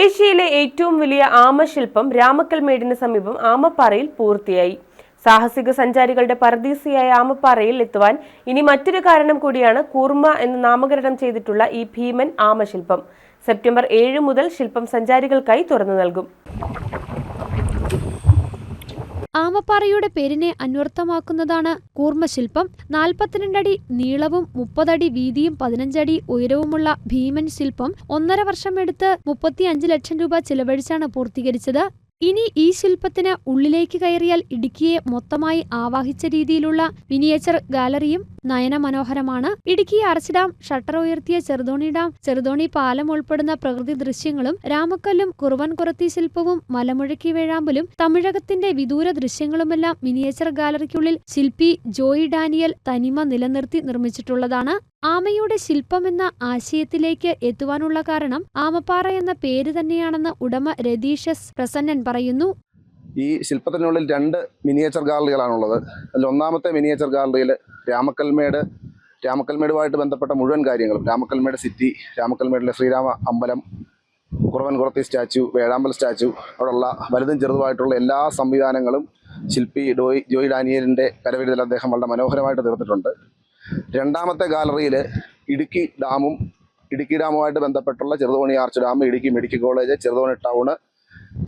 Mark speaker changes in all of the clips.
Speaker 1: ഏഷ്യയിലെ ഏറ്റവും വലിയ ആമശില്പം രാമക്കൽമേടിന് സമീപം ആമപ്പാറയിൽ പൂർത്തിയായി. സാഹസിക സഞ്ചാരികളുടെ പരദീസിയായ ആമപ്പാറയിൽ എത്തുവാൻ ഇനി മറ്റൊരു കാരണം കൂടിയാണ് കൂർമ എന്ന് നാമകരണം ചെയ്തിട്ടുള്ള ഈ ഭീമൻ ആമശില്പം. സെപ്റ്റംബർ ഏഴ് മുതൽ ശില്പം സഞ്ചാരികൾക്കായി തുറന്നു നൽകും.
Speaker 2: ആമപ്പാറയുടെ പേരിനെ അന്വർത്ഥമാക്കുന്നതാണ് കൂർമ്മശില്പം. നാൽപ്പത്തിരണ്ടടി നീളവും മുപ്പതടി വീതിയും പതിനഞ്ചടി ഉയരവുമുള്ള ഭീമൻ ശില്പം ഒന്നര വർഷമെടുത്ത് മുപ്പത്തിയഞ്ച് ലക്ഷം രൂപ ചിലവഴിച്ചാണ് പൂർത്തീകരിച്ചത്. ഇനി ഈ ശില്പത്തിന് ഉള്ളിലേക്ക് കയറിയാൽ ഇടുക്കിയെ മൊത്തമായി ആവാഹിച്ച രീതിയിലുള്ള മിനിയേച്ചർ ഗാലറിയും നയനമനോഹരമാണ്. ഇടുക്കി അറച്ച് ഡാം ഷട്ടർ ഉയർത്തിയ ചെറുതോണി ഡാം ചെറുതോണി പാലം ഉൾപ്പെടുന്ന പ്രകൃതി ദൃശ്യങ്ങളും രാമക്കല്ലും കുറുവൻകുറത്തി ശില്പവും മലമുഴക്കി വേഴാമ്പലും തമിഴകത്തിന്റെ വിദൂര ദൃശ്യങ്ങളുമെല്ലാം മിനിയേച്ചർ ഗാലറിക്കുള്ളിൽ ശില്പി ജോയി ഡാനിയൽ തനിമ നിലനിർത്തി നിർമ്മിച്ചിട്ടുള്ളതാണ്. ആമയുടെ ശില്പമെന്ന ആശയത്തിലേക്ക് എത്തുവാനുള്ള കാരണം ആമപ്പാറ എന്ന പേര് തന്നെയാണെന്ന് ഉടമ രതീഷസ് പ്രസന്നൻ പറയുന്നു.
Speaker 3: ഈ ശില്പത്തിനുള്ളിൽ രണ്ട് മിനിയേച്ചർ ഗാലറികളാണുള്ളത്. അതിൽ ഒന്നാമത്തെ മിനിയേച്ചർ ഗാലറിയിൽ രാമക്കൽമേട് രാമക്കൽമേടുമായിട്ട് ബന്ധപ്പെട്ട മുഴുവൻ കാര്യങ്ങളും. രാമക്കൽമേട് സിറ്റി രാമക്കൽമേടിലെ ശ്രീരാമ അമ്പലം കുറവൻ കുറത്തി സ്റ്റാച്ചു വേഴാമ്പൽ സ്റ്റാച്ചു അവിടെയുള്ള വലുതും ചെറുതുമായിട്ടുള്ള എല്ലാ സംവിധാനങ്ങളും ശില്പി ഡോയ് ജോയ് ഡാനിയലിന്റെ കരവിരുതിൽ അദ്ദേഹം വളരെ മനോഹരമായിട്ട് തീർത്തിട്ടുണ്ട്. രണ്ടാമത്തെ ഗാലറിയിൽ ഇടുക്കി ഡാമും ഇടുക്കി ഡാമുമായിട്ട് ബന്ധപ്പെട്ടുള്ള Cheruthoni arch dam Idukki medical college Cheruthoni town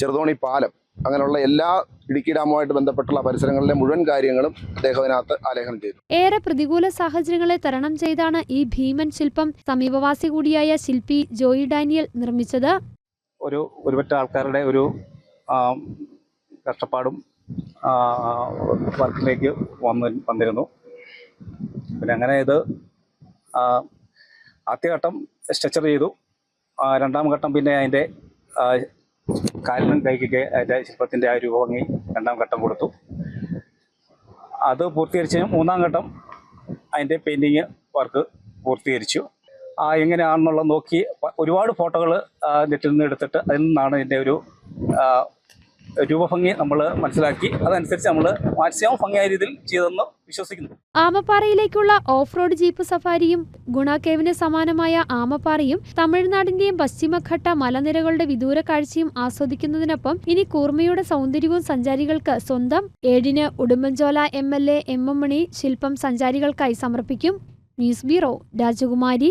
Speaker 3: Cheruthoni പാലം അങ്ങനെയുള്ള എല്ലാ ഇടുക്കി ഡാമുമായിട്ട് ബന്ധപ്പെട്ടുള്ള പരിസരങ്ങളിലെ മുഴുവൻ കാര്യങ്ങളും അദ്ദേഹം അതിനകത്ത് ആലേഖനം ചെയ്തു.
Speaker 2: ഏറെ പ്രതികൂല സാഹചര്യങ്ങളെ തരണം ചെയ്താണ് ഈ ഭീമൻ ശില്പം. സമീപവാസി കൂടിയായ ശില്പി ജോയി ഡാനിയൽ നിർമ്മിച്ചത്.
Speaker 4: ഒരു ഒരുപറ്റ ആൾക്കാരുടെ ഒരു കഷ്ടപ്പാടും വർക്കിലേക്ക് വന്ന് വന്നിരുന്നു. പിന്നെ അങ്ങനെ ഇത് ആദ്യ ആദ്യഘട്ടം സ്ട്രെച്ചർ ചെയ്തു. രണ്ടാം ഘട്ടം പിന്നെ അതിന്റെ കാലിനും കൈക്കൊക്കെ അതിന്റെ ശില്പത്തിന്റെ ആ രൂപഭംഗി രണ്ടാം ഘട്ടം കൊടുത്തു. അത് പൂർത്തീകരിച്ച് മൂന്നാം ഘട്ടം അതിന്റെ പെയിന്റിങ് വർക്ക് പൂർത്തീകരിച്ചു. ആ എങ്ങനെയാണെന്നുള്ളത് നോക്കി ഒരുപാട് ഫോട്ടോകൾ നെറ്റിൽ നിന്ന് എടുത്തിട്ട് അതിൽ നിന്നാണ് ഇതിന്റെ ഒരു രൂപഭംഗി നമ്മൾ മനസ്സിലാക്കി. അതനുസരിച്ച് നമ്മൾ മാക്സിമം ഭംഗിയായ രീതിയിൽ ചെയ്തെന്ന് വിശ്വസിക്കുന്നു.
Speaker 2: ആമപ്പാറയിലേക്കുള്ള ഓഫ് റോഡ് ജീപ്പ് സഫാരിയും ഗുണാകേവിന് സമാനമായ ആമപ്പാറയും തമിഴ്നാടിന്റെയും പശ്ചിമഘട്ട മലനിരകളുടെ വിദൂര കാഴ്ചയും ആസ്വദിക്കുന്നതിനൊപ്പം ഇനി കൂർമ്മയുടെ സൗന്ദര്യവും സഞ്ചാരികൾക്ക് സ്വന്തം ഏഴിന് Udumbanchola M L A M M Mani ശില്പം സഞ്ചാരികൾക്കായി സമർപ്പിക്കും. ന്യൂസ് ബ്യൂറോ രാജകുമാരി.